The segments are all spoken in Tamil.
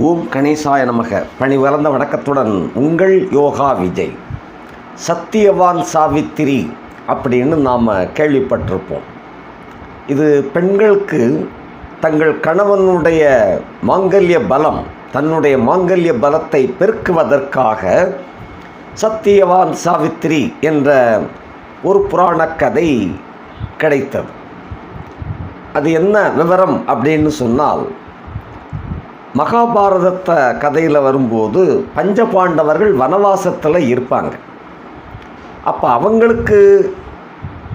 ஓம் கணேசாய நமக. பணி வளர்ந்த வணக்கத்துடன் உங்கள் யோகா விஜய். சத்தியவான் சாவித்திரி அப்படின்னு நாம் கேள்விப்பட்டிருப்போம். இது பெண்களுக்கு தங்கள் கணவனுடைய மாங்கல்ய பலம் தன்னுடைய மாங்கல்ய பலத்தை பெருக்குவதற்காக சத்தியவான் சாவித்திரி என்ற ஒரு புராணக் கதை கிடைத்தது. அது என்ன விவரம் அப்படின்னு சொன்னால் மகாபாரதத்தை கதையில் வரும்போது பஞ்சபாண்டவர்கள் வனவாசத்தில் இருப்பாங்க. அப்போ அவங்களுக்கு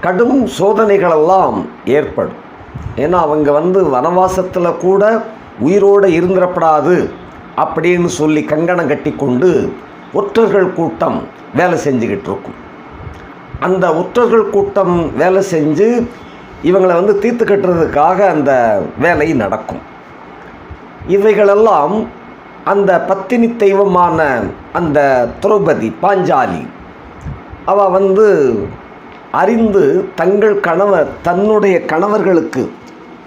கடும் சோதனைகளெல்லாம் ஏற்படும். ஏன்னா அவங்க வந்து வனவாசத்தில் கூட உயிரோடு இருந்துடப்படாது அப்படின்னு சொல்லி கங்கணம் கட்டி கொண்டு ஒற்றர்கள் கூட்டம் வேலை செஞ்சுக்கிட்டு இருக்கும் அந்த ஒற்றர்கள் கூட்டம் வேலை செஞ்சு இவங்களை வந்து தீர்த்து கட்டுறதுக்காக அந்த வேலை நடக்கும். இவைகளெல்லாம் அந்த பத்தினி தெய்வமான அந்த திரௌபதி பாஞ்சாலி. அவ வந்து அறிந்து தங்கள் கணவர் தன்னுடைய கணவர்களுக்கு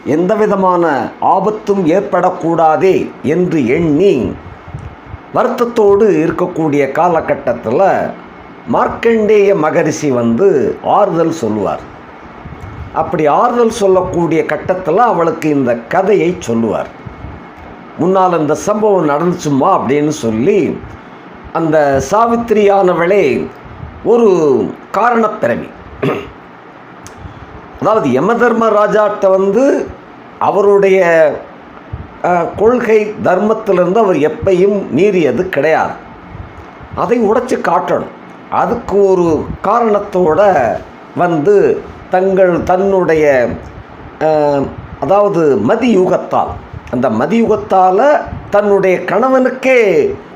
எந்த விதமான ஆபத்தும் ஏற்படக்கூடாதே என்று எண்ணி வருத்தத்தோடு இருக்கக்கூடிய காலகட்டத்தில் மார்க்கண்டேய மகரிஷி வந்து ஆறுதல் சொல்லுவார். அப்படி ஆறுதல் சொல்லக்கூடிய கட்டத்தில் அவளுக்கு இந்த கதையை சொல்லுவார். முன்னால் இந்த சம்பவம் நடந்துச்சுமா அப்படின்னு சொல்லி அந்த சாவித்திரியானவளே ஒரு காரணப்பிறவி. அதாவது யமதர்ம ராஜாட்ட வந்து அவருடைய கொள்கை தர்மத்திலிருந்து அவர் எப்பையும் மீறியது கிடையாது. அதை உடைச்சு காட்டணும். அதுக்கு ஒரு காரணத்தோட வந்து தங்கள் தன்னுடைய அதாவது மதியூகத்தால் அந்த மதியுகத்தால் தன்னுடைய கணவனுக்கே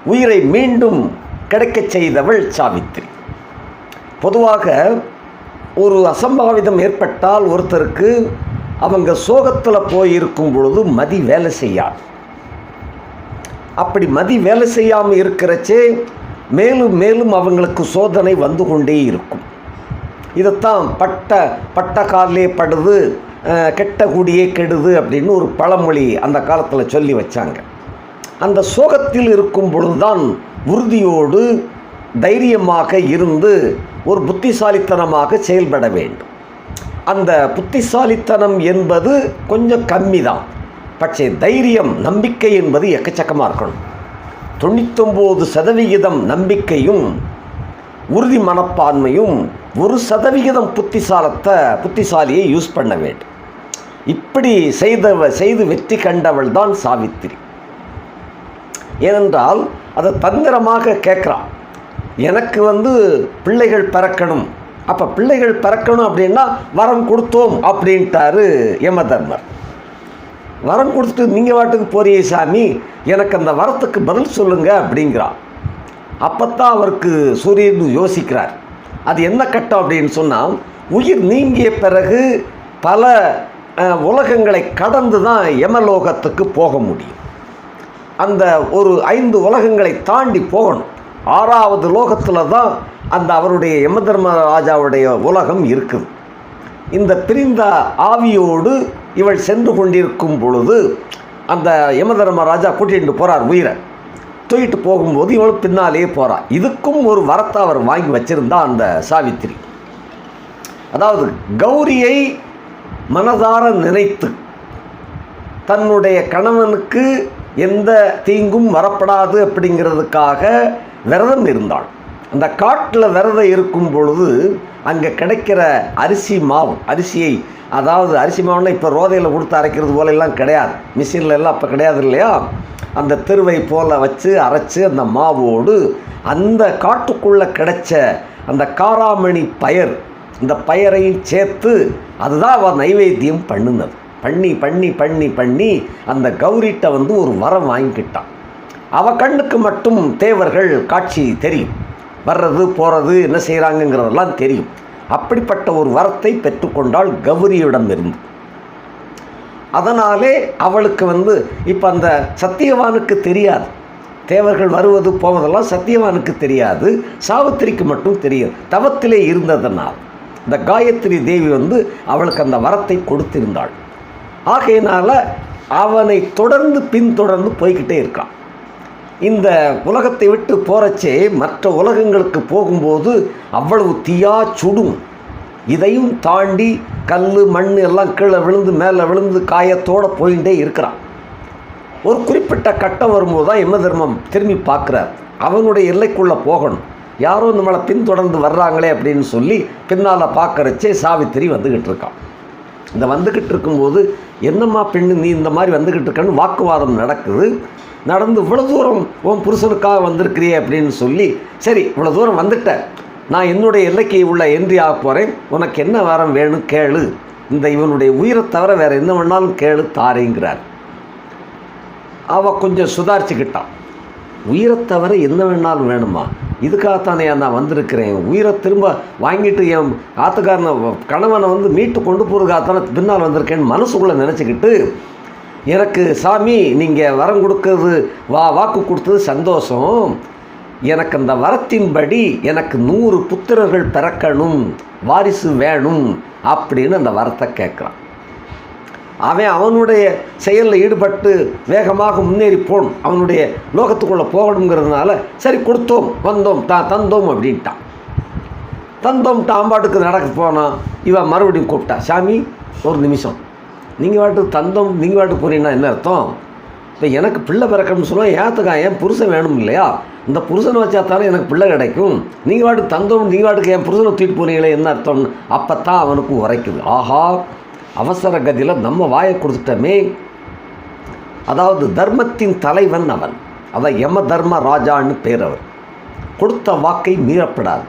உயிரை மீண்டும் கிடைக்கச் செய்தவள் சாவித்திரி பொதுவாக ஒரு அசம்பாவிதம் ஏற்பட்டால் ஒருத்தருக்கு அவங்க சோகத்தில் போயிருக்கும் பொழுது மதி வேலை செய்யாது. அப்படி மதி வேலை செய்யாமல் இருக்கிறச்சே மேலும் மேலும் அவங்களுக்கு சோதனை வந்து கொண்டே இருக்கும். இதைத்தான் பட்ட பட்ட காலிலே படுது கெட்ட குடியே கெடுது அப்படின்னு ஒரு பழமொழி அந்த காலத்தில் சொல்லி வச்சாங்க. அந்த சோகத்தில் இருக்கும் பொழுதுதான் உறுதியோடு தைரியமாக இருந்து ஒரு புத்திசாலித்தனமாக செயல்பட வேண்டும். அந்த புத்திசாலித்தனம் என்பது கொஞ்சம் கம்மி தான் பட்சே தைரியம் நம்பிக்கை என்பது எக்கச்சக்கமாக இருக்கணும். தொண்ணூத்தொம்பது சதவிகிதம் நம்பிக்கையும் உறுதி மனப்பான்மையும் ஒரு சதவிகிதம் புத்திசாலத்தை புத்திசாலியை யூஸ் பண்ண வேண்டும். இப்படி செய்தவ செய்து வெற்றி கண்டவள் தான் சாவித்திரி. ஏனென்றால் அதை தந்திரமாக கேட்குறான் எனக்கு வந்து பிள்ளைகள் பிறக்கணும். அப்போ பிள்ளைகள் பிறக்கணும் அப்படின்னா வரம் கொடுத்தோம் அப்படின்ட்டாரு யமதர்மர். வரம் கொடுத்துட்டு நீங்கள் வாட்டுக்கு போறியே சாமி எனக்கு அந்த வரத்துக்கு பதில் சொல்லுங்க அப்படிங்கிறான் அப்போத்தான் அவருக்கு சூரியன் யோசிக்கிறார். அது என்ன கட்டம் அப்படின்னு சொன்னால் உயிர் நீங்கிய பிறகு பல உலகங்களை கடந்து தான் யமலோகத்துக்கு போக முடியும். அந்த ஒரு ஐந்து உலகங்களை தாண்டி போகணும். ஆறாவது லோகத்தில் தான் அந்த அவருடைய யமதர்ம ராஜாவுடைய உலகம் இருக்குது. இந்த பிரிந்த ஆவியோடு இவள் சென்று கொண்டிருக்கும் பொழுது அந்த யமதர்ம ராஜா கூட்டிகிட்டு போகிறார் உயிரை. தூக்கிட்டு போகும்போது இவள் பின்னாலேயே போகிறாள் இதுக்கும் ஒரு வரத்தை அவர் வாங்கி வச்சிருந்தா அந்த சாவித்திரி. அதாவது கௌரியை மனதார நினைத்து தன்னுடைய கணவனுக்கு எந்த தீங்கும் வரப்படாது அப்படிங்கிறதுக்காக விரதம் இருந்தாள். அந்த காட்டில் விரதம் இருக்கும் பொழுது அங்கே கிடைக்கிற அரிசி மாவு அரிசியை அதாவது அரிசி மாவுன்னா இப்போ ரோதையில் கொடுத்து அரைக்கிறது போல எல்லாம் கிடையாது. மிஷினில் எல்லாம் அப்போ கிடையாது இல்லையா? அந்த தெருவை போல வச்சு அரைச்சி அந்த மாவோடு அந்த காட்டுக்குள்ளே கிடைச்ச அந்த காராமணி பயர் இந்த பயரையும் சேர்த்து அதுதான் அவள் நைவேத்தியம் பண்ணுனது. பண்ணி பண்ணி பண்ணி பண்ணி அந்த கௌரிட்ட வந்து ஒரு வரம் வாங்கிக்கிட்டான். அவ கண்ணுக்கு மட்டும் தேவர்கள் காட்சி தெரியும். வர்றது போகிறது என்ன செய்கிறாங்கங்கிறதெல்லாம் தெரியும். அப்படிப்பட்ட ஒரு வரத்தை பெற்றுக்கொண்டால் கௌரியிடம் இருந்து. அதனாலே அவளுக்கு வந்து இப்போ அந்த சத்தியவானுக்கு தெரியாது. தேவர்கள் வருவது போவதெல்லாம் சத்தியவானுக்கு தெரியாது. சாவித்திரிக்கு மட்டும் தெரியும். தவத்திலே இருந்ததனால். இந்த காயத்ரி தேவி வந்து அவளுக்கு அந்த வரத்தை கொடுத்திருந்தாள். ஆகையினால் அவனை தொடர்ந்து பின்தொடர்ந்து போய்கிட்டே இருக்கான். இந்த உலகத்தை விட்டு போகிறச்சே மற்ற உலகங்களுக்கு போகும்போது அவ்வளவு தீயா சுடும். இதையும் தாண்டி கல் மண் எல்லாம் கீழே விழுந்து மேலே விழுந்து காயத்தோடு போயிட்டே இருக்கிறான். ஒரு குறிப்பிட்ட கட்டம் வரும்போது தான் யம தர்மம் திரும்பி பார்க்குறார். அவனுடைய எல்லைக்குள்ளே போகணும். யாரோ நம்மளை பின்தொடர்ந்து வர்றாங்களே அப்படின்னு சொல்லி பின்னால் பார்க்கறச்சே சாவித்திரி வந்துக்கிட்டு இருக்கான் இந்த வந்துக்கிட்டு இருக்கும்போது என்னம்மா பெண்ணு நீ இந்த மாதிரி வந்துக்கிட்டு இருக்கன்னு வாக்குவாதம் நடக்குது. நடந்து இவ்வளோ தூரம் உன் புருஷனுக்காக வந்திருக்கிறியே அப்படின்னு சொல்லி சரி இவ்வளோ தூரம் வந்துட்டேன் நான் என்னுடைய எல்லைக்கு உள்ள என்றி ஆக போகிறேன் உனக்கு என்ன வேறம் வேணும் கேளு. இந்த இவனுடைய உயிரை தவிர வேறு என்ன வேணாலும் கேளு தாரேங்கிறார். அவள் கொஞ்சம் சுதாரிச்சுக்கிட்டான். உயிரை தவிர என்ன வேணாலும் வேணுமா? இதுக்காகத்தானே நான் வந்திருக்கிறேன். உயிரை திரும்ப வாங்கிட்டு என் ஆத்துக்காரனை கணவனை வந்து மீட்டு கொண்டு போகிறதுக்காகத்தானே பின்னால் வந்திருக்கேன்னு மனசுக்குள்ளே நினச்சிக்கிட்டு எனக்கு சாமி நீங்கள் வரம் கொடுக்கறது வா வாக்கு கொடுத்தது சந்தோஷம். எனக்கு அந்த வரத்தின்படி எனக்கு நூறு புத்திரர்கள் பிறக்கணும் வாரிசு வேணும் அப்படின்னு அந்த வரத்தை கேட்குறான். அவன் அவனுடைய செயலில் ஈடுபட்டு வேகமாக முன்னேறி போகணும் அவனுடைய லோகத்துக்குள்ளே போகணுங்கிறதுனால சரி கொடுத்தோம் வந்தோம் தா தந்தோம் அப்படின்ட்டான். தந்தோம் தாம்பாட்டுக்கு நடக்க போனான் இவன் மறுபடியும் கூப்பிட்டா சாமி ஒரு நிமிஷம். நீங்கள் வாட்டுக்கு தந்தோம் நீங்கள் வாட்டுக்கு போனீங்கன்னா என்ன அர்த்தம்? இப்போ எனக்கு பிள்ளை பிறக்கணும்னு சொல்லுவோம் ஏற்றுக்கா என் புருஷன் வேணும் இல்லையா? இந்த புருஷனை வச்சா தானே எனக்கு பிள்ளை கிடைக்கும். நீங்கள் வாட்டுக்கு தந்தோம் நீங்கள் வாட்டுக்கு என் புருஷனை தூக்கிட்டு போனீங்களே என்ன அர்த்தம்னு? அப்போ தான் அவனுக்கு உரைக்குது. ஆஹா அவசர கதியில் நம்ம வாயை கொடுத்துட்டோமே. அதாவது தர்மத்தின் தலைவன் அவன். அதான் யம தர்ம ராஜான்னு பேர் அவர். கொடுத்த வாக்கை மீறப்படாது.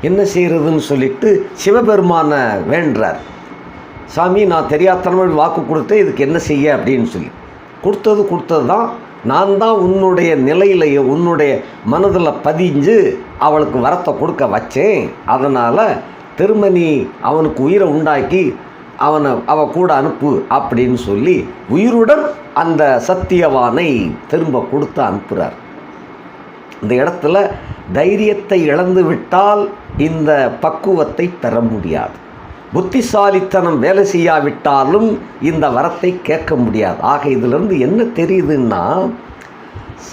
என்ன செய்கிறதுன்னு சொல்லிட்டு சிவபெருமானை வேண்டுறார். சாமி நான் தெரியாதனமாக வாக்கு கொடுத்தேன் இதுக்கு என்ன செய்ய? அப்படின்னு சொல்லி. கொடுத்தது கொடுத்தது தான் நான் தான் உன்னுடைய நிலையிலேயே உன்னுடைய மனதில் பதிஞ்சு அவளுக்கு வரத்தை கொடுக்க வச்சேன். அதனால் திருமணி அவனுக்கு உயிரை உண்டாக்கி அவனை அவ கூட அனுப்பு அப்படின்னு சொல்லி உயிருடன் அந்த சத்தியவானை திரும்ப கொடுத்து அனுப்புகிறார் இந்த இடத்துல தைரியத்தை இழந்து விட்டால் இந்த பக்குவத்தை பெற முடியாது. புத்திசாலித்தனம் வேலை செய்யாவிட்டாலும் இந்த வரத்தை கேட்க முடியாது. ஆக இதிலிருந்து என்ன தெரியுதுன்னா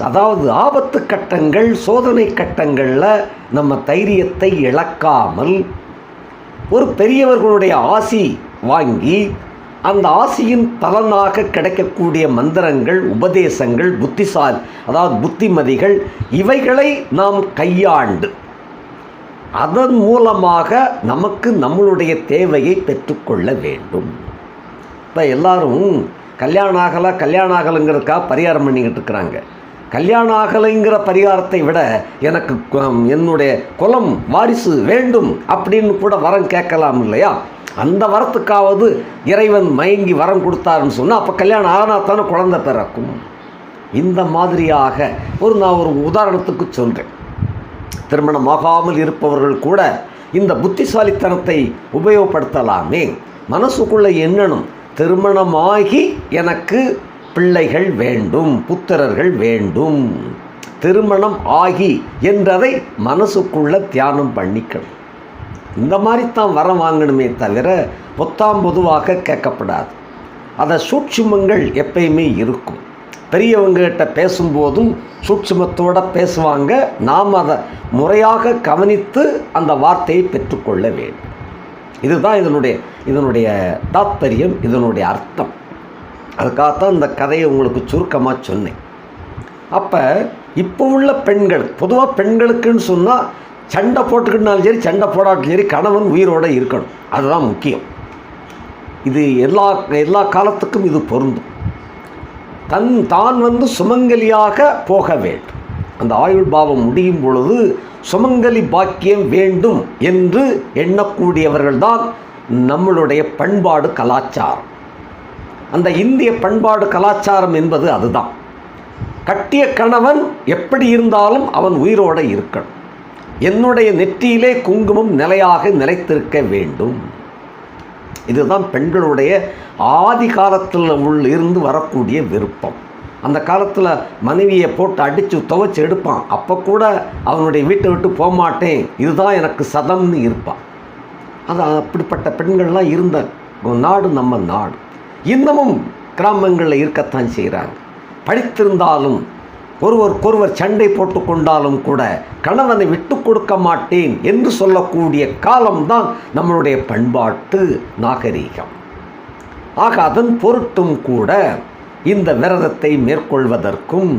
அதாவது ஆபத்து கட்டங்கள் சோதனை கட்டங்களில் நம்ம தைரியத்தை இழக்காமல் ஒரு பெரியவர்களுடைய ஆசி வாங்கி அந்த ஆசியின் பலனாக கிடைக்கக்கூடிய மந்திரங்கள் உபதேசங்கள் புத்திசால் அதாவது புத்திமதிகள் இவைகளை நாம் கையாண்டு. அதன் மூலமாக நமக்கு நம்மளுடைய தேவையை பெற்றுக்கொள்ள வேண்டும். இப்போ எல்லாரும் கல்யாணம் ஆகலை கல்யாணம் ஆகலைங்கிறதுக்காக பரிகாரம் பண்ணிக்கிட்டு இருக்கிறாங்க. கல்யாணம் ஆகலைங்கிற பரிகாரத்தை விட எனக்கு என்னுடைய குலம் வாரிசு வேண்டும் அப்படின்னு கூட வரம் கேட்கலாம் இல்லையா? அந்த வரத்துக்காவது இறைவன் மயங்கி வரம் கொடுத்தாருன்னு சொன்னால் அப்போ கல்யாணம் ஆனால் தானே குழந்தை பிறக்கும். இந்த மாதிரியாக ஒரு நான் ஒரு உதாரணத்துக்கு சொல்கிறேன் திருமணம் ஆகாமல் இருப்பவர்கள் கூட இந்த புத்திசாலித்தனத்தை உபயோகப்படுத்தலாமே. மனசுக்குள்ளே எண்ணணும் திருமணமாகி எனக்கு பிள்ளைகள் வேண்டும் புத்திரர்கள் வேண்டும். திருமணம் ஆகி என்றதை மனசுக்குள்ள தியானம் பண்ணிக்கணும். இந்த மாதிரி தான் வரம் வாங்கணுமே தவிர பொத்தாம் பொதுவாக கேட்கப்படாது. அதை சூட்சுமங்கள் எப்பயுமே இருக்கும். பெரியவங்ககிட்ட பேசும்போதும் சூட்சுமத்தோட பேசுவாங்க. நாம் அதை முறையாக கவனித்து அந்த வார்த்தையை பெற்றுக்கொள்ள வேண்டும். இதுதான் இதனுடைய இதனுடைய தாத்பரியம் இதனுடைய அர்த்தம். அதுக்காகத்தான் இந்த கதையை உங்களுக்கு சுருக்கமாக சொன்னேன். அப்போ இப்போ உள்ள பெண்கள் பொதுவாக பெண்களுக்குன்னு சொன்னால் சண்டை போட்டுக்கிட்டாலும் சரி சண்டை போடாட்டிலும் சரி கணவன் உயிரோடு இருக்கணும். அதுதான் முக்கியம். இது எல்லா எல்லா காலத்துக்கும் இது பொருந்தும். தன் தான் வந்து சுமங்கலியாக போக வேண்டும். அந்த ஆயுள் பாவம் முடியும் பொழுது சுமங்கலி பாக்கியம் வேண்டும் என்று எண்ணக்கூடியவர்கள்தான் நம்மளுடைய பண்பாடு கலாச்சாரம். அந்த இந்திய பண்பாடு கலாச்சாரம் என்பது அதுதான். கட்டிய கணவன் எப்படி இருந்தாலும் அவன் உயிரோடு இருக்கணும். என்னுடைய நெற்றியிலே குங்குமம் நிலையாக நிலைத்திருக்க வேண்டும். இதுதான் பெண்களுடைய ஆதி காலத்தில் உள்ள இருந்து வரக்கூடிய விருப்பம். அந்த காலத்தில் மனைவியை போட்டு அடித்து துவைச்சு எடுப்பான். அப்போ கூட அவனுடைய வீட்டை விட்டு போக மாட்டேன். இதுதான் எனக்கு சதம்னு இருப்பான். அது அப்படிப்பட்ட பெண்கள்லாம் இருந்த நாடு நம்ம நாடு. இன்னமும் கிராமங்களில் இருக்கத்தான் செய்கிறாங்க படித்திருந்தாலும் ஒருவருக்கொருவர் சண்டை போட்டு கொண்டாலும் கூட கணவனை விட்டு கொடுக்க மாட்டேன் என்று சொல்லக்கூடிய காலம்தான் நம்மளுடைய பண்பாட்டு நாகரீகம். ஆக அதன் பொருட்டும் கூட இந்த விரதத்தை மேற்கொள்வதற்கும்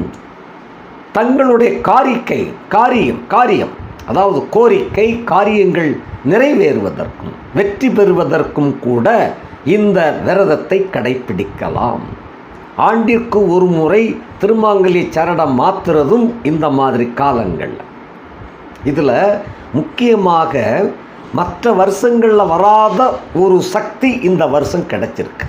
தங்களுடைய காரிக்கை காரியம் காரியம் அதாவது கோரிக்கை காரியங்கள் நிறைவேறுவதற்கும் வெற்றி பெறுவதற்கும் கூட இந்த விரதத்தை கடைப்பிடிக்கலாம். ஆண்டிற்கு ஒரு முறை திருமாங்கலி சரடம் மாத்துறதும் இந்த மாதிரி காலங்கள். இதில் முக்கியமாக மற்ற வருஷங்களில் வராத ஒரு சக்தி இந்த வருஷம் கிடைச்சிருக்கு.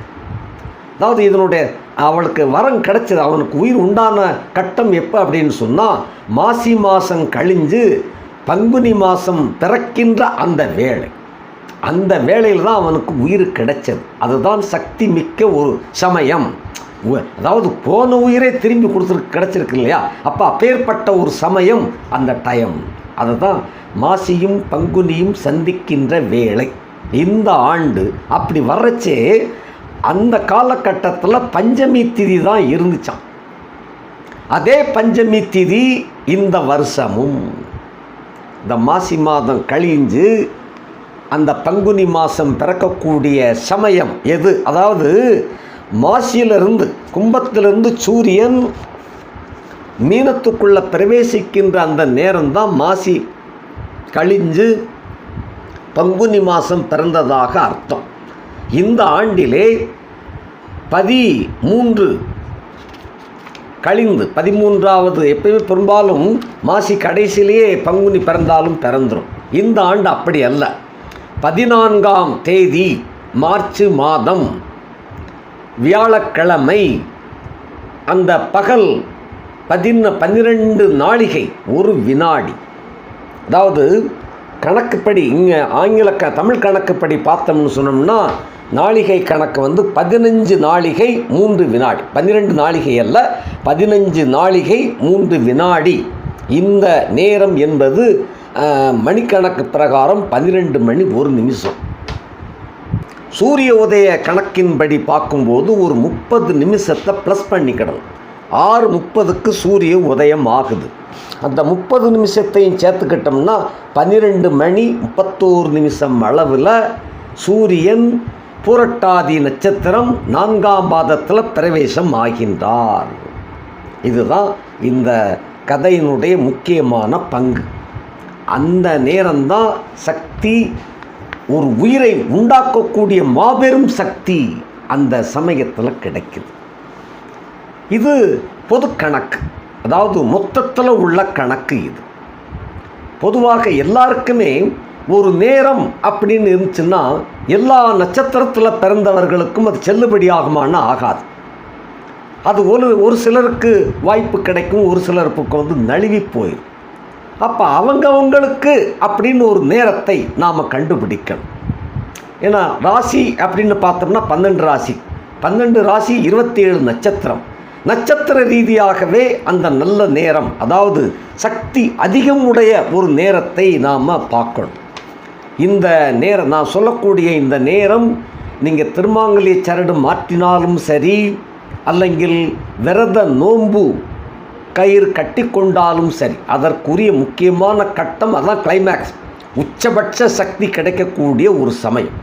அதாவது இதனுடைய அவளுக்கு வரம் கிடைச்சது அவனுக்கு உயிர் உண்டான கட்டம் எப்போ அப்படின்னு சொன்னால் மாசி மாதம் கழிஞ்சு பங்குனி மாதம் பிறக்கின்ற அந்த வேலை அந்த வேலையில் தான் அவனுக்கு உயிர் கிடைச்சது. அதுதான் சக்தி மிக்க ஒரு சமயம். அதாவது போன உயிரே திரும்பி கொடுத்துருக்கு கிடச்சிருக்கு இல்லையா? அப்போ அப்பேற்பட்ட ஒரு சமயம் அந்த டைம் அதுதான் மாசியும் பங்குனியும் சந்திக்கின்ற வேளை. இந்த ஆண்டு அப்படி வர்றச்சே அந்த காலகட்டத்தில் பஞ்சமி திதி தான் இருந்துச்சாம். அதே பஞ்சமி திதி இந்த வருஷமும். இந்த மாசி மாதம் கழிஞ்சு அந்த பங்குனி மாதம் பிறக்கக்கூடிய சமயம் எது? அதாவது மாசியிலிருந்து கும்பத்திலிருந்து சூரியன் மீனத்துக்குள்ளே பிரவேசிக்கின்ற அந்த நேரம்தான் மாசி கழிஞ்சு பங்குனி மாதம் பிறந்ததாக அர்த்தம். இந்த ஆண்டிலே பதி மூன்று கழிந்து பதிமூன்றாவது எப்பயுமே பெரும்பாலும் மாசி கடைசியிலேயே பங்குனி பிறந்தாலும் பிறந்துடும் இந்த ஆண்டு அப்படி அல்ல. பதினான்காம் தேதி மார்ச் மாதம். வியாழக்கிழமை அந்த பகல் பதின பன்னிரெண்டு நாளிகை ஒரு வினாடி. அதாவது கணக்குப்படி இங்கே ஆங்கில க தமிழ் கணக்குப்படி பார்த்தோம்னு சொன்னோம்னா நாளிகை கணக்கு வந்து பதினஞ்சு நாளிகை மூன்று வினாடி. பன்னிரெண்டு நாளிகை அல்ல பதினஞ்சு நாளிகை மூன்று வினாடி. இந்த நேரம் என்பது மணிக்கணக்கு பிரகாரம் பன்னிரெண்டு மணி ஒரு நிமிஷம். சூரிய உதய கணக்கின்படி பார்க்கும்போது ஒரு முப்பது நிமிஷத்தை ப்ளஸ் பண்ணிக்கிடணும் ஆறு முப்பதுக்கு சூரிய உதயம் ஆகுது. அந்த முப்பது நிமிஷத்தையும் சேர்த்துக்கிட்டோம்னா பன்னிரெண்டு மணி முப்பத்தோரு நிமிஷம் அளவில் சூரியன் புரட்டாதி நட்சத்திரம் நான்காம் பாதத்தில் பிரவேசம் ஆகின்றார். இதுதான் இந்த கதையினுடைய முக்கியமான பங்கு. அந்த நேரம்தான் சக்தி ஒரு உயிரை உண்டாக்கக்கூடிய மாபெரும் சக்தி அந்த சமயத்தில் கிடைக்குது. இது பொது கணக்கு. அதாவது மொத்தத்தில் உள்ள கணக்கு இது. பொதுவாக எல்லாருக்குமே ஒரு நேரம் அப்படின்னு இருந்துச்சுன்னா எல்லா நட்சத்திரத்தில் பிறந்தவர்களுக்கும் அது செல்லுபடியாகுமான்னு ஆகாது. அது ஒரு ஒரு சிலருக்கு வாய்ப்பு கிடைக்கும் ஒரு சிலருக்கு வந்து நழுவி போயிடும் அப்போ அவங்கவங்களுக்கு அப்படின்னு ஒரு நேரத்தை நாம் கண்டுபிடிக்கணும். ஏன்னா ராசி அப்படின்னு பார்த்தோம்னா பன்னெண்டு ராசி. பன்னெண்டு ராசி இருபத்தி ஏழு நட்சத்திரம். நட்சத்திர ரீதியாகவே அந்த நல்ல நேரம் அதாவது சக்தி அதிகம் உடைய ஒரு நேரத்தை நாம் பார்க்கணும். இந்த நேரம் நான் சொல்லக்கூடிய இந்த நேரம் நீங்கள் திருமாங்கலிய சரடு மாற்றினாலும் சரி அல்லங்கில் விரத நோன்பு கயிறு கட்டி கொண்டாலும் சரி அதற்குரிய முக்கியமான கட்டம் அதான் கிளைமேக்ஸ் உச்சபட்ச சக்தி கிடைக்கக்கூடிய ஒரு சமயம்.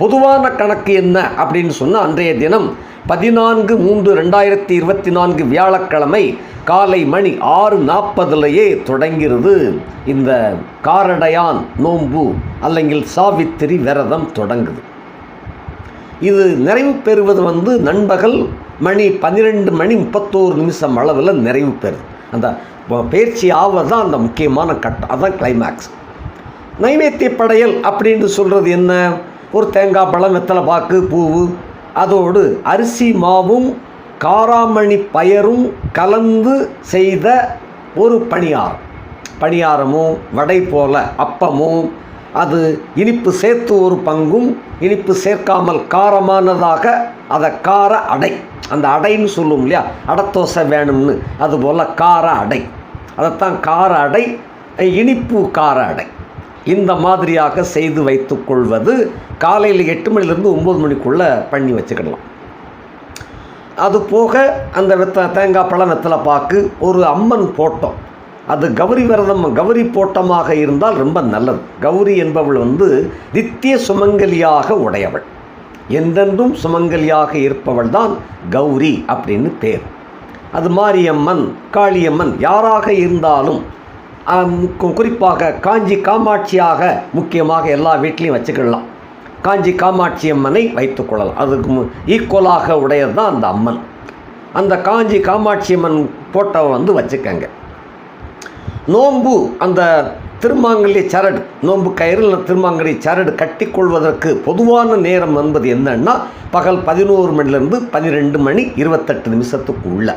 பொதுவான கணக்கு என்ன அப்படின்னு சொன்னால் அன்றைய தினம் பதினான்கு மூன்று ரெண்டாயிரத்தி இருபத்தி நான்கு வியாழக்கிழமை காலை மணி ஆறு நாற்பதுலேயே தொடங்கிறது இந்த காரடையான் நோன்பு அல்லங்கில் சாவித்திரி விரதம் தொடங்குது. இது நிறைவு பெறுவது வந்து நண்பகல் மணி பன்னிரெண்டு மணி முப்பத்தோரு நிமிஷம் அளவில் நிறைவு பெறுது அந்த பயிற்சி ஆவது தான் அந்த முக்கியமான கட்டம். அதுதான் கிளைமேக்ஸ் நைவேத்திய படையல் அப்படின்னு சொல்கிறது என்ன? ஒரு தேங்காய் பழம் வெத்தலை பாக்கு பூவு. அதோடு அரிசி மாவும் காராமணி பயரும் கலந்து செய்த ஒரு பணியாரம். பணியாரமும் வடை போல அப்பமும் அது இனிப்பு சேர்த்து ஒரு பங்கும் இனிப்பு சேர்க்காமல் காரமானதாக அதை கார அடை. அந்த அடைன்னு சொல்லுவோம் இல்லையா? அடத்தோசை வேணும்னு. அதுபோல் கார அடை. அதைத்தான் கார அடை இனிப்பு கார அடை. இந்த மாதிரியாக செய்து வைத்துக்கொள்வது காலையில் எட்டு மணிலேருந்து ஒம்பது மணிக்குள்ளே பண்ணி வச்சுக்கிடலாம். அது போக அந்த வெத்த தேங்காய் பழம் வெத்தலை பாக்கு ஒரு அம்மன் போட்டோம். அது கௌரி விரதம் கௌரி போட்டமாக இருந்தால் ரொம்ப நல்லது. கௌரி என்பவள் வந்து நித்திய சுமங்கலியாக உடையவள். எந்தெந்தும் சுமங்கலியாக இருப்பவள் தான் கௌரி அப்படின்னு பேர். அது மாரியம்மன் காளியம்மன் யாராக இருந்தாலும் குறிப்பாக காஞ்சி காமாட்சியாக முக்கியமாக எல்லா வீட்லேயும் வச்சுக்கிடலாம் காஞ்சி காமாட்சி அம்மனை வைத்துக்கொள்ளலாம் அதுக்கு மு- ஈக்குவலாக உடையது தான் அந்த அம்மன். அந்த காஞ்சி காமாட்சி அம்மன் போட்டோவை வந்து வச்சுக்கங்க. நோன்பு அந்த திருமாங்கல்ய சரடு நோன்பு கயிறில் திருமாங்கலி சரடு கட்டிக்கொள்வதற்கு பொதுவான நேரம் என்பது என்னன்னா பகல் பதினோரு மணிலேருந்து பன்னிரெண்டு மணி இருபத்தெட்டு நிமிஷத்துக்கு உள்ள.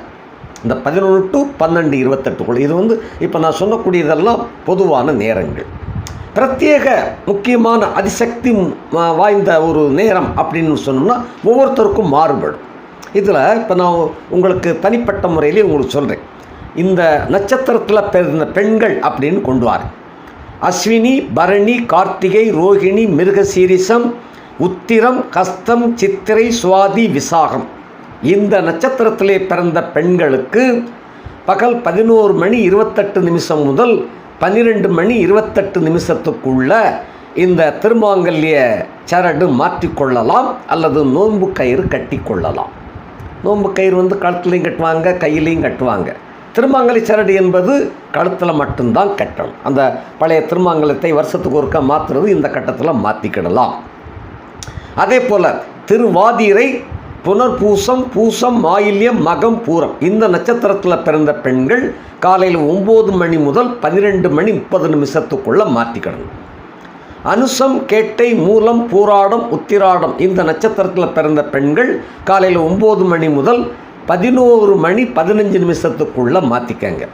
இந்த பதினொன்று டு பன்னெண்டு இருபத்தெட்டுக்குள்ள. இது வந்து இப்போ நான் சொல்லக்கூடியதெல்லாம் பொதுவான நேரங்கள். பிரத்யேக முக்கியமான அதிசக்தி வாய்ந்த ஒரு நேரம் அப்படின்னு சொன்னோம்னா ஒவ்வொருத்தருக்கும் மாறுபடும். இதில் இப்போ நான் உங்களுக்கு தனிப்பட்ட முறையிலே உங்களுக்கு சொல்கிறேன் இந்த நட்சத்திரத்தில் பிறந்த பெண்கள் அப்படின்னு கொண்டு வார். அஸ்வினி பரணி கார்த்திகை ரோகிணி மிருகசீரிசம் உத்திரம் கஸ்தம் சித்திரை சுவாதி விசாகம். இந்த நட்சத்திரத்திலே பிறந்த பெண்களுக்கு பகல் பதினோரு மணி இருபத்தெட்டு நிமிஷம் முதல் பன்னிரெண்டு மணி இருபத்தெட்டு நிமிஷத்துக்குள்ள இந்த திருமாங்கல்ய சரடு மாற்றிக்கொள்ளலாம் அல்லது நோன்பு கயிறு கட்டிக்கொள்ளலாம் நோன்பு கயிறு வந்து கழுத்துலையும் கட்டுவாங்க கையிலையும் கட்டுவாங்க. திருமாங்கலி சரடு என்பது கழுத்தில் மட்டும்தான் கட்டணும். அந்த பழைய திருமாங்கலத்தை வருஷத்துக்கு ஒருக்கா மாற்றுறது இந்த கட்டத்தில் மாற்றிக்கிடலாம் அதே போல் திருவாதிரை புனர்பூசம் பூசம் மாயில்யம் மகம் பூரம். இந்த நட்சத்திரத்தில் பிறந்த பெண்கள் காலையில் ஒம்பது மணி முதல் பன்னிரெண்டு மணி முப்பது நிமிஷத்துக்குள்ளே மாற்றிக்கிடணும் அனுசம் கேட்டை மூலம் பூராடம் உத்திராடம் இந்த நட்சத்திரத்தில் பிறந்த பெண்கள் காலையில் ஒம்பது மணி முதல் பதினோரு மணி பதினஞ்சு நிமிஷத்துக்குள்ளே மாற்றிக்கங்க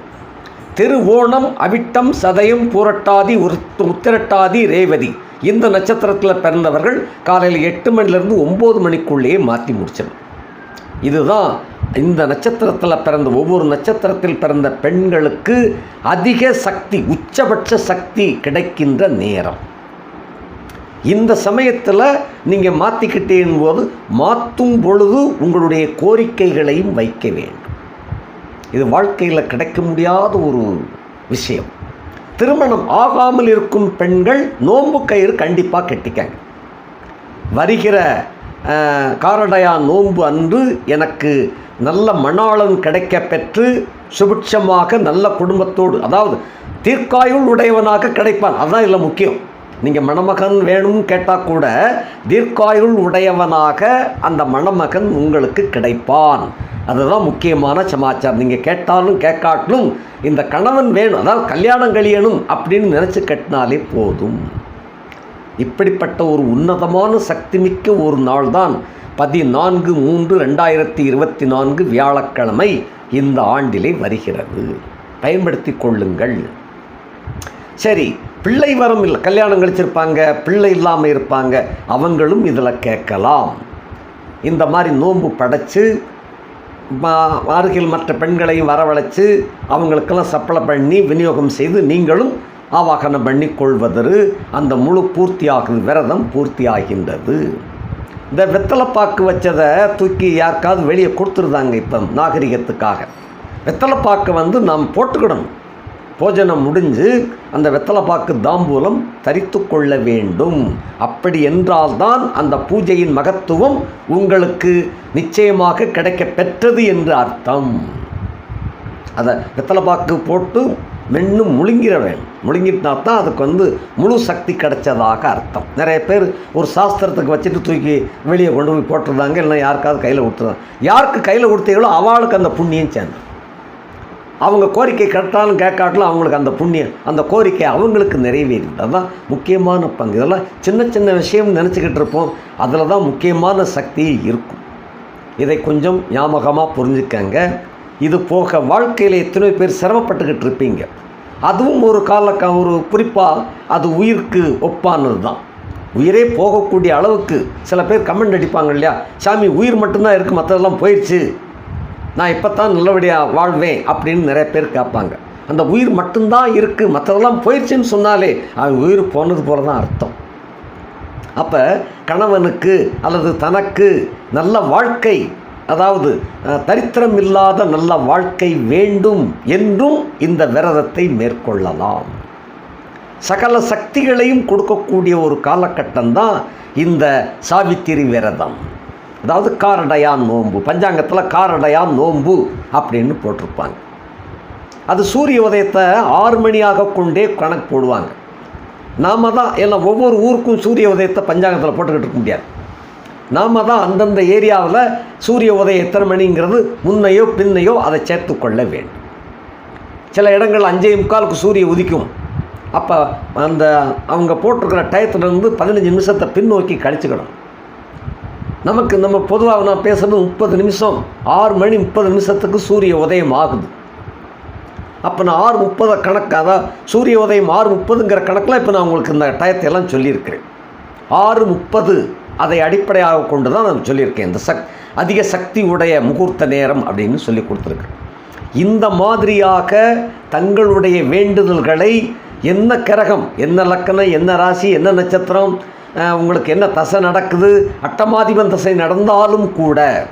திருவோணம் அவிட்டம் சதயம் பூரட்டாதி உருத்- உத்திரட்டாதி ரேவதி. இந்த நட்சத்திரத்தில் பிறந்தவர்கள் காலையில் எட்டு மணிலேருந்து ஒம்பது மணிக்குள்ளேயே மாற்றி முடிச்சிடும் இதுதான் இந்த நட்சத்திரத்தில் பிறந்த ஒவ்வொரு நட்சத்திரத்தில் பிறந்த பெண்களுக்கு அதிக சக்தி உச்சபட்ச சக்தி கிடைக்கின்ற நேரம். இந்த சமயத்தில் நீங்கள் மாற்றிக்கிட்டேன் போது மாற்றும் பொழுது உங்களுடைய கோரிக்கைகளையும் வைக்க வேண்டும். இது வாழ்க்கையில் கிடைக்க முடியாத ஒரு விஷயம். திருமணம் ஆகாமல் இருக்கும் பெண்கள் நோன்பு கயிறு கண்டிப்பாக கட்டிக்கங்க. வருகிற காரடையா காரடயா நோன்பு அன்று எனக்கு நல்ல மணாளன் கிடைக்க பெற்று சுபிட்சமாக நல்ல குடும்பத்தோடு அதாவது தீர்க்காயுள் உடையவனாக கிடைப்பான். அதான் இதில் முக்கியம். நீங்கள் மணமகன் வேணும்னு கேட்டால் கூட தீர்க்காயுள் உடையவனாக அந்த மணமகன் உங்களுக்கு கிடைப்பான். அதுதான் முக்கியமான சமாச்சாரம். நீங்கள் கேட்டாலும் கேட்காட்டிலும் இந்த கணவன் வேணும் அதாவது கல்யாணம் கழியணும் அப்படின்னு நினச்சி கட்டினாலே போதும். இப்படிப்பட்ட ஒரு உன்னதமான சக்தி மிக்க ஒரு நாள் தான் பதினான்கு மூன்று ரெண்டாயிரத்தி இருபத்தி நான்கு வியாழக்கிழமை இந்த ஆண்டிலே வருகிறது. பயன்படுத்தி கொள்ளுங்கள். சரி பிள்ளை வரம் இல்லை கல்யாணம் கழிச்சிருப்பாங்க பிள்ளை இல்லாமல் இருப்பாங்க அவங்களும் இதில் கேட்கலாம். இந்த மாதிரி நோன்பு படைச்சு அருகில் மற்ற பெண்களையும் வரவழைச்சு அவங்களுக்கெல்லாம் சப்ளை பண்ணி விநியோகம் செய்து நீங்களும் ஆவாகனம் பண்ணி கொள்வதற்கு அந்த முழு பூர்த்தியாகும் விரதம் பூர்த்தியாகின்றது. இந்த வெத்தலைப்பாக்கு வச்சதை தூக்கி யாருக்காவது வெளியே கொடுத்துருந்தாங்க இப்போ நாகரிகத்துக்காக. வெத்தலைப்பாக்கு வந்து நாம் போட்டுக்கிடணும். போஜனம் முடிஞ்சு அந்த வெத்தலைப்பாக்கு தாம்பூலம் தரித்து கொள்ள வேண்டும். அப்படி என்றால்தான் அந்த பூஜையின் மகத்துவம் உங்களுக்கு நிச்சயமாக கிடைக்க பெற்றது என்று அர்த்தம். அதை வெத்தலைப்பாக்கு போட்டு மென்னும் முழுங்கிற வேணும் முழுங்கிட்டா தான் அதுக்கு வந்து முழு சக்தி கிடைச்சதாக அர்த்தம். நிறைய பேர் ஒரு சாஸ்திரத்துக்கு வச்சுட்டு தூக்கி வெளியே கொண்டு போய் போட்டிருந்தாங்க இல்லைன்னா யாருக்காவது கையில் கொடுத்துருந்தாங்க யாருக்கு கையில் கொடுத்தீங்களோ அவளுக்கு அந்த புண்ணியம் சேர்ந்து அவங்க கோரிக்கை கேட்டாலும் கேட்காட்டிலும் அவங்களுக்கு அந்த புண்ணியம் அந்த கோரிக்கை அவங்களுக்கு நிறைவேறிது அதுதான் முக்கியமான பங்கு. இதெல்லாம் சின்ன சின்ன விஷயம் நினச்சிக்கிட்டு இருப்போம். அதில் தான் முக்கியமான சக்தி இருக்கும். இதை கொஞ்சம் ஞாபகமாக புரிஞ்சுக்கங்க. இது போக வாழ்க்கையில் எத்தனை பேர் சிரமப்பட்டுக்கிட்டு இருப்பீங்க. அதுவும் ஒரு கால ஒரு குறிப்பாக அது உயிருக்கு ஒப்பானது தான். உயிரே போகக்கூடிய அளவுக்கு சில பேர் கமெண்ட் அடிப்பாங்க இல்லையா? சாமி உயிர் மட்டும்தான் இருக்குது மற்றதெல்லாம் போயிடுச்சு நான் இப்போ தான் நல்லபடியாக வாழ்வேன் அப்படின்னு நிறைய பேர் கேட்பாங்க. அந்த உயிர் மட்டும்தான் இருக்குது மற்றதெல்லாம் போயிடுச்சுன்னு சொன்னாலே அவன் உயிர் போனது போல தான் அர்த்தம். அப்போ கணவனுக்கு அல்லது தனக்கு நல்ல வாழ்க்கை அதாவது தரித்திரம் இல்லாத நல்ல வாழ்க்கை வேண்டும் என்றும் இந்த விரதத்தை மேற்கொள்ளலாம். சகல சக்திகளையும் கொடுக்கக்கூடிய ஒரு காலகட்டம் தான் இந்த சாவித்திரி விரதம். அதாவது காரடையான் நோன்பு பஞ்சாங்கத்தில் காரடையான் நோன்பு அப்படின்னு போட்டிருப்பாங்க. அது சூரிய உதயத்தை ஆறு மணியாக கொண்டே கணக்கு போடுவாங்க. நாம தான் எல்லாம் ஒவ்வொரு ஊருக்கும் சூரிய உதயத்தை பஞ்சாங்கத்தில் போட்டுக்கிட்டு இருக்க முடியாது. நாம தான் அந்தந்த ஏரியாவில் சூரிய உதயம் எத்தனை மணிங்கிறது முன்னையோ பின்னையோ அதை சேர்த்து கொள்ள வேண்டும். சில இடங்கள் அஞ்சே முக்காலுக்கு சூரிய உதிக்கும். அப்போ அந்த அவங்க போட்டிருக்கிற டயத்துலேருந்து பதினஞ்சு நிமிஷத்தை பின்னோக்கி கழிச்சுக்கணும் நமக்கு நம்ம பொதுவாக நான் பேசுகிறது முப்பது நிமிஷம் ஆறு மணி முப்பது நிமிஷத்துக்கு சூரிய உதயம் ஆகுது. அப்போ நான் ஆறு முப்பது கணக்கு அதான் சூரிய உதயம் ஆறு முப்பதுங்கிற கணக்கில் இப்போ நான் உங்களுக்கு இந்த டயத்தை எல்லாம் சொல்லியிருக்கிறேன். ஆறு முப்பது அதை அடிப்படையாக கொண்டு தான் நான் சொல்லியிருக்கேன். இந்த சக் அதிக சக்தி உடைய முகூர்த்த நேரம் அப்படின்னு சொல்லி கொடுத்துருக்கேன் இந்த மாதிரியாக தங்களுடைய வேண்டுதல்களை என்ன கிரகம் என்ன லக்கணம் என்ன ராசி என்ன நட்சத்திரம் உங்களுக்கு என்ன தசை நடக்குது? அட்டமாதிபன் தசை நடந்தாலும் கூட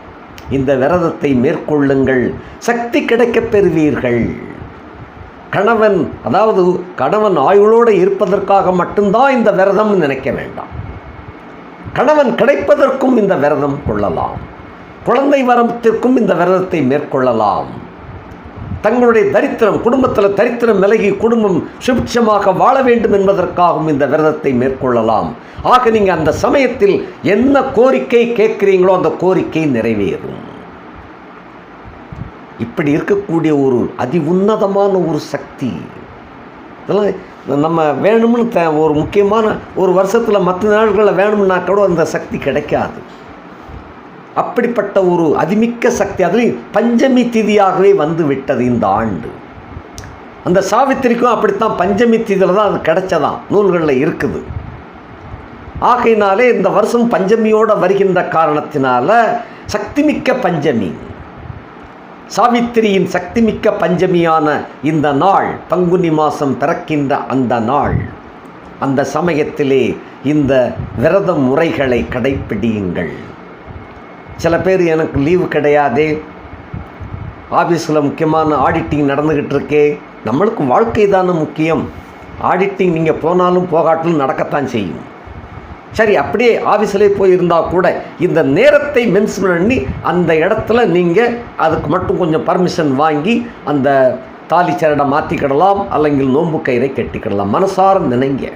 இந்த விரதத்தை மேற்கொள்ளுங்கள். சக்தி கிடைக்கப் பெறுவீர்கள். கணவன் அதாவது கணவன் ஆயுளோடு இருப்பதற்காக மட்டும்தான் இந்த விரதம் நினைக்க வேண்டாம். கணவன் கிடைப்பதற்கும் இந்த விரதம் கொள்ளலாம். குழந்தை வரத்திற்கும் இந்த விரதத்தை மேற்கொள்ளலாம். தங்களுடைய தரித்திரம் குடும்பத்தில் தரித்திரம் விலகி குடும்பம் சுபிட்சமாக வாழ வேண்டும் என்பதற்காகவும் இந்த விரதத்தை மேற்கொள்ளலாம். ஆக நீங்கள் அந்த சமயத்தில் என்ன கோரிக்கை கேட்குறீங்களோ அந்த கோரிக்கை நிறைவேறும். இப்படி இருக்கக்கூடிய ஒரு அதி உன்னதமான ஒரு சக்தி. இதெல்லாம் நம்ம வேணும்னு த ஒரு முக்கியமான ஒரு வருஷத்தில் மற்ற நாட்களில் வேணும்னா கூட அந்த சக்தி கிடைக்காது. அப்படிப்பட்ட ஒரு அதிமிக்க சக்தி அதுலேயும் பஞ்சமி திதியாகவே வந்து விட்டது இந்த ஆண்டு. அந்த சாவித்திரிக்கும் அப்படித்தான் பஞ்சமி திதியில் தான் அது கிடைச்சதான் நூல்களில் இருக்குது. ஆகையினாலே இந்த வருஷம் பஞ்சமியோடு வருகின்ற காரணத்தினால சக்திமிக்க பஞ்சமி. சாவித்திரியின் சக்திமிக்க பஞ்சமியான இந்த நாள் பங்குனி மாதம் பிறக்கின்ற அந்த நாள் அந்த சமயத்திலே இந்த விரத முறைகளை கடைப்பிடியுங்கள். சில பேர் எனக்கு லீவு கிடையாதே. ஆஃபீஸில் முக்கியமான ஆடிட்டிங் நடந்துக்கிட்டு இருக்கே நம்மளுக்கு வாழ்க்கை தானே முக்கியம். ஆடிட்டிங் நீங்கள் போனாலும் போகாட்டிலும் நடக்கத்தான் செய்யும். சரி அப்படியே ஆஃபீஸிலே போய் இருந்தால் கூட இந்த நேரத்தை மென்ஷன் பண்ணி அந்த இடத்துல நீங்கள் அதுக்கு மட்டும் கொஞ்சம் பர்மிஷன் வாங்கி அந்த தாலி சரடை மாற்றிக்கிடலாம் அல்லங்கில் நோன்பு கயிறை கட்டிக்கிடலாம். மனசார நினைங்க.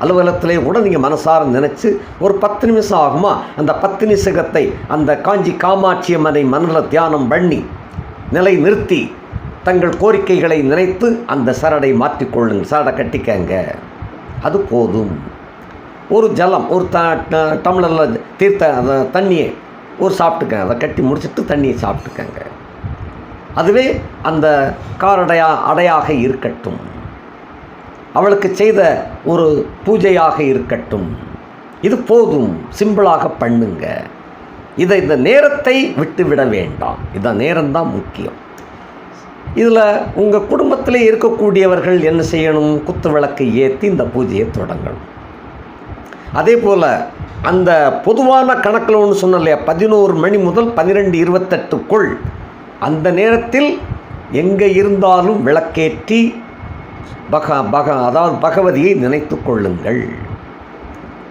அலுவலகத்திலே கூட நீங்கள் மனசார நினச்சி ஒரு பத்து நிமிஷம் ஆகுமா? அந்த பத்து நிமிஷத்தை அந்த காஞ்சி காமாட்சி அம்மனை மனதில் தியானம் பண்ணி நிலை நிறுத்தி தங்கள் கோரிக்கைகளை நினைத்து அந்த சரடை மாற்றிக்கொள்ளுங்க சரடை கட்டிக்கங்க. அது போதும். ஒரு ஜலம் ஒரு த ட- டம்ளரில் தீர்த்த தண்ணியை ஒரு சாப்பிட்டுக்கங்க. அதை கட்டி முடிச்சிட்டு தண்ணியை சாப்பிட்டுக்கங்க. அதுவே அந்த காரடையா அடையாக இருக்கட்டும். அவளுக்கு செய்த ஒரு பூஜையாக இருக்கட்டும். இது போதும் சிம்பிளாக பண்ணுங்க. இதை இந்த நேரத்தை விட்டு விட வேண்டாம். இந்த நேரம்தான் முக்கியம். இதில் உங்கள் குடும்பத்தில் இருக்கக்கூடியவர்கள் என்ன செய்யணும்? குத்து விளக்கை ஏற்றி இந்த பூஜையை தொடங்கணும். அதே போல் அந்த பொதுவான கணக்கில் ஒன்று சொன்னோம் இல்லையா? பதினோரு மணி முதல் பன்னிரெண்டு இருபத்தெட்டுக்குள் அந்த நேரத்தில் எங்கே இருந்தாலும் விளக்கேற்றி பக பக அதாவது பகவதியை நினைத்து கொள்ளுங்கள்.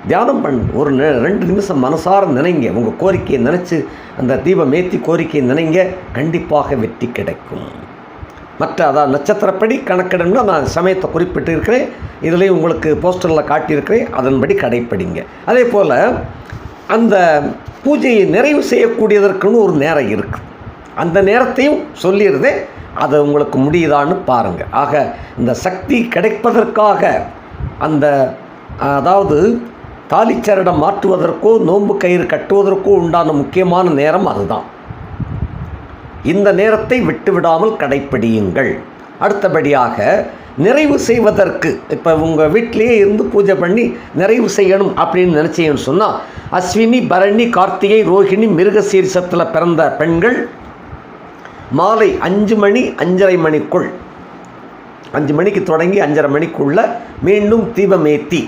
தியானம் பண் ஒரு நெ- ரெண்டு நிமிஷம் மனசார நினைங்க. உங்கள் கோரிக்கையை நினச்சி அந்த தீபம் ஏற்றி கோரிக்கையை நினைங்க. கண்டிப்பாக வெற்றி கிடைக்கும். மற்ற அதாவது நட்சத்திரப்படி கணக்கிடணும்னா நான் சமயத்தை குறிப்பிட்டு இருக்கிறேன் இதுலேயும் உங்களுக்கு போஸ்டரில் காட்டியிருக்கிறேன். அதன்படி கடைப்பிடிங்க. அதே போல் அந்த பூஜையை நிறைவு செய்யக்கூடியதற்குன்னு ஒரு நேரம் இருக்குது அந்த நேரத்தையும் சொல்லிடுறேன். அது உங்களுக்கு முடியுதான்னு பாருங்கள் ஆக இந்த சக்தி கிடைப்பதற்காக அந்த அதாவது தாலிச்சரடம் மாற்றுவதற்கோ நோன்பு கயிறு கட்டுவதற்கோ உண்டான முக்கியமான நேரம் அதுதான். இந்த நேரத்தை விட்டுவிடாமல் கடைப்பிடியுங்கள். அடுத்தபடியாக நிறைவு செய்வதற்கு இப்போ உங்கள் வீட்டிலேயே இருந்து பூஜை பண்ணி நிறைவு செய்யணும் அப்படின்னு நினச்சிங்கன்னு சொன்னால் அஸ்வினி பரணி கார்த்திகை ரோஹிணி மிருகசீரிசத்தில் பிறந்த பெண்கள் மாலை அஞ்சு மணி அஞ்சரை மணிக்குள். அஞ்சு மணிக்கு தொடங்கி அஞ்சரை மணிக்குள்ள மீண்டும் தீபமேத்தி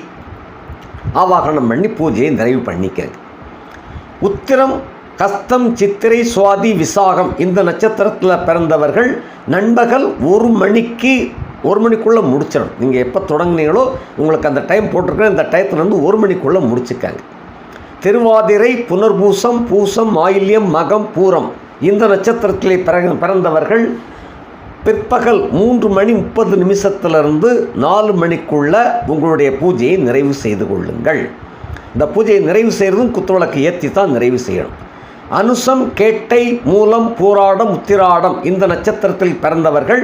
ஆவாகனம் பண்ணி பூஜையை நிறைவு பண்ணிக்கிறது. உத்திரம் கஸ்தம் சித்திரை சுவாதி விசாகம் இந்த நட்சத்திரத்தில் பிறந்தவர்கள் நண்பகல் ஒரு மணிக்கு ஒரு மணிக்குள்ளே முடிச்சிடணும். நீங்கள் எப்போ தொடங்கினீங்களோ உங்களுக்கு அந்த டைம் போட்டிருக்கேன் இந்த டயத்துலேருந்து ஒரு மணிக்குள்ளே முடிச்சுக்காங்க. திருவாதிரை புனர்பூசம் பூசம் ஆயில்யம் மகம் பூரம். இந்த நட்சத்திரத்திலே பிறகு பிறந்தவர்கள் பிற்பகல் மூன்று மணி முப்பது நிமிஷத்திலிருந்து நாலு மணிக்குள்ள உங்களுடைய பூஜையை நிறைவு செய்து கொள்ளுங்கள். இந்த பூஜையை நிறைவு செய்கிறதும் குத்துவிளக்கு ஏற்றி தான் நிறைவு செய்யணும். அனுசம் கேட்டை மூலம் பூராடம் உத்திராடம் இந்த நட்சத்திரத்தில் பிறந்தவர்கள்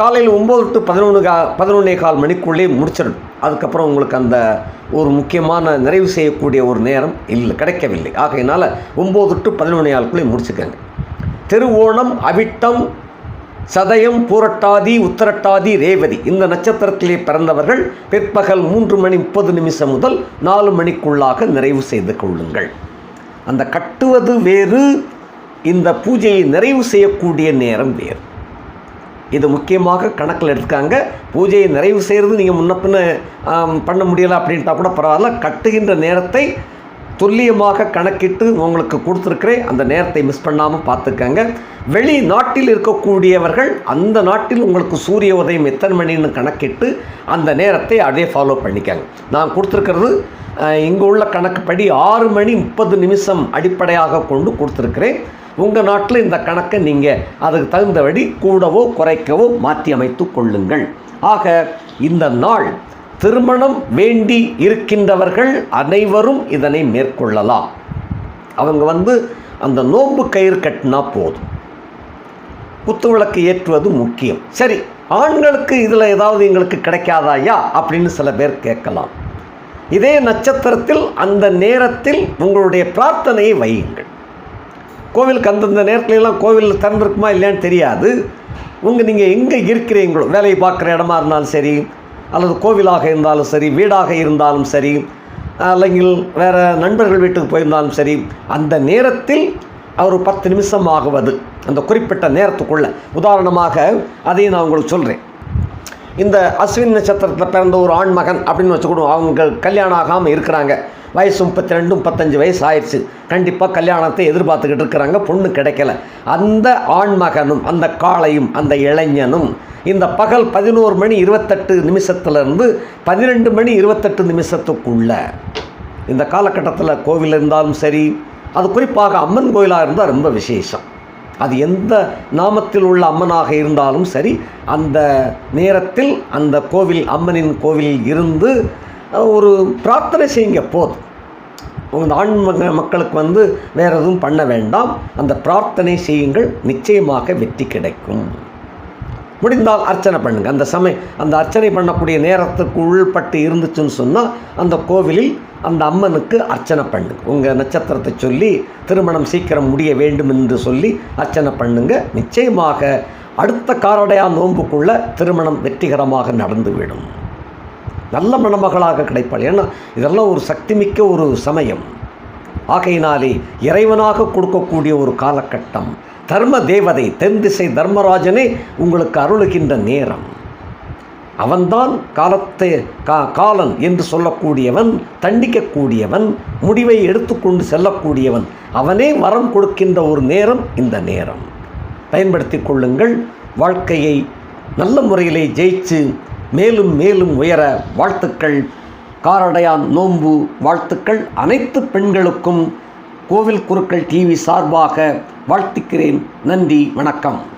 காலையில் ஒம்பது டு பதினொன்று கா பதினொன்னே கால் மணிக்குள்ளே முடிச்சிடணும். அதுக்கப்புறம் உங்களுக்கு அந்த ஒரு முக்கியமான நிறைவு செய்யக்கூடிய ஒரு நேரம் இல்லை கிடைக்கவில்லை. ஆகையினால் ஒம்பது டு பதினொன்று காலுக்குள்ளே முடிச்சுக்கங்க. திருவோணம் அவிட்டம் சதயம் பூரட்டாதி உத்தரட்டாதி ரேவதி. இந்த நட்சத்திரத்திலே பிறந்தவர்கள் பிற்பகல் மூன்று மணி முப்பது நிமிஷம் முதல் நாலு மணிக்குள்ளாக நிறைவு செய்து கொள்ளுங்கள். அந்த கட்டுவது வேறு இந்த பூஜையை நிறைவு செய்யக்கூடிய நேரம் வேறு. இது முக்கியமாக கணக்கில் எடுத்துக்காங்க. பூஜையை நிறைவு செய்கிறது நீங்கள் முன்ன பின்ன பண்ண முடியலை அப்படின்ட்டா கூட பரவாயில்ல. கட்டுகின்ற நேரத்தை துல்லியமாக கணக்கிட்டு உங்களுக்கு கொடுத்துருக்கிறேன். அந்த நேரத்தை மிஸ் பண்ணாமல் பார்த்துக்கங்க. வெளி நாட்டில் இருக்கக்கூடியவர்கள் அந்த நாட்டில் உங்களுக்கு சூரிய உதயம் எத்தனை மணின்னு கணக்கிட்டு அந்த நேரத்தை அதே ஃபாலோ பண்ணிக்கங்க. நான் கொடுத்துருக்கிறது இங்கே உள்ள கணக்குப்படி ஆறு மணி முப்பது நிமிஷம் அடிப்படையாக கொண்டு கொடுத்துருக்கிறேன். உங்கள் நாட்டில் இந்த கணக்கை நீங்கள் அதுக்கு தகுந்தபடி கூடவோ குறைக்கவோ மாற்றி அமைத்து கொள்ளுங்கள். ஆக இந்த நாள் திருமணம் வேண்டி இருக்கின்றவர்கள் அனைவரும் இதனை மேற்கொள்ளலாம். அவங்க வந்து அந்த நோன்பு கயிறு கட்டினா போதும். குத்துவிளக்கு ஏற்றுவது முக்கியம். சரி ஆண்களுக்கு இதில் ஏதாவது எங்களுக்கு கிடைக்காதாயா அப்படின்னு சில பேர் கேட்கலாம். இதே நட்சத்திரத்தில் அந்த நேரத்தில் உங்களுடைய பிரார்த்தனையை வையுங்கள். கோவிலுக்கு அந்தந்த நேரத்துலலாம் கோவிலில் திறந்திருக்குமா இல்லையான்னு தெரியாது. உங்கள் நீங்கள் எங்கே இருக்கிறீங்களோ வேலையை பார்க்குற இடமா இருந்தாலும் சரி அல்லது கோவிலாக இருந்தாலும் சரி வீடாக இருந்தாலும் சரி അല്ലെങ്കിൽ வேறு நண்பர்கள் வீட்டுக்கு போயிருந்தாலும் சரி அந்த நேரத்தில் ஒரு பத்து நிமிஷம் ஆகுவது அந்த குறிப்பிட்ட நேரத்துக்குள்ள உதாரணமாக அதையும் நான் உங்களுக்கு சொல்கிறேன் இந்த அஸ்வின் நட்சத்திரத்தில் பிறந்த ஒரு ஆண் மகன் அப்படின்னு வச்சுக்கிடுவோம் அவங்க கல்யாணம் ஆகாமல் இருக்கிறாங்க வயசு முப்பத்தி ரெண்டு முப்பத்தஞ்சு வயசு ஆயிடுச்சு கண்டிப்பாக கல்யாணத்தை எதிர்பார்த்துக்கிட்டு இருக்கிறாங்க. பொண்ணு கிடைக்கல. அந்த ஆண்மகனும் அந்த காளையும் அந்த இளைஞனும் இந்த பகல் பதினோரு மணி இருபத்தெட்டு நிமிஷத்துலேருந்து பதினெண்டு மணி இருபத்தெட்டு நிமிஷத்துக்குள்ள இந்த காலகட்டத்தில் கோவில் இருந்தாலும் சரி அது குறிப்பாக அம்மன் கோயிலாக இருந்தால் ரொம்ப விசேஷம். அது எந்த நாமத்தில் உள்ள அம்மனாக இருந்தாலும் சரி அந்த நேரத்தில் அந்த கோவில் அம்மனின் கோவிலில் இருந்து ஒரு பிரார்த்தனை செய்யுங்க போதும். உங்கள் ஆண் மக- மக்களுக்கு வந்து வேறு எதுவும் பண்ண வேண்டாம். அந்த பிரார்த்தனை செய்யுங்கள் நிச்சயமாக வெற்றி கிடைக்கும். முடிந்தால் அர்ச்சனை பண்ணுங்கள் அந்த சமயம் அந்த அர்ச்சனை பண்ணக்கூடிய நேரத்துக்கு உள்பட்டு இருந்துச்சுன்னு சொன்னால் அந்த கோவிலில் அந்த அம்மனுக்கு அர்ச்சனை பண்ணுங்க. உங்கள் நட்சத்திரத்தை சொல்லி திருமணம் சீக்கிரம் முடிய வேண்டும் என்று சொல்லி அர்ச்சனை பண்ணுங்க. நிச்சயமாக அடுத்த காரடையா நோன்புக்குள்ள திருமணம் வெற்றிகரமாக நடந்துவிடும். நல்ல மணமகளாக கிடைப்பாள். ஏன்னா இதெல்லாம் ஒரு சக்திமிக்க ஒரு சமயம். ஆகையினாலே இறைவனாக கொடுக்கக்கூடிய ஒரு காலகட்டம். தர்ம தேவதை தென் திசை தர்மராஜனே உங்களுக்கு அருளுகின்ற நேரம். அவன்தான் காலத்தை கா காலன் என்று சொல்லக்கூடியவன் தண்டிக்கக்கூடியவன் முடிவை எடுத்துக்கொண்டு செல்லக்கூடியவன். அவனே வரம் கொடுக்கின்ற ஒரு நேரம் இந்த நேரம். பயன்படுத்தி கொள்ளுங்கள். வாழ்க்கையை நல்ல முறையிலே ஜெயிச்சு மேலும் மேலும் உயர வாழ்த்துக்கள். காரடையான் நோன்பு வாழ்த்துக்கள் அனைத்து பெண்களுக்கும். கோவில் குருக்கள் டிவி சார்பாக வாழ்த்துக்கிறேன். நன்றி வணக்கம்.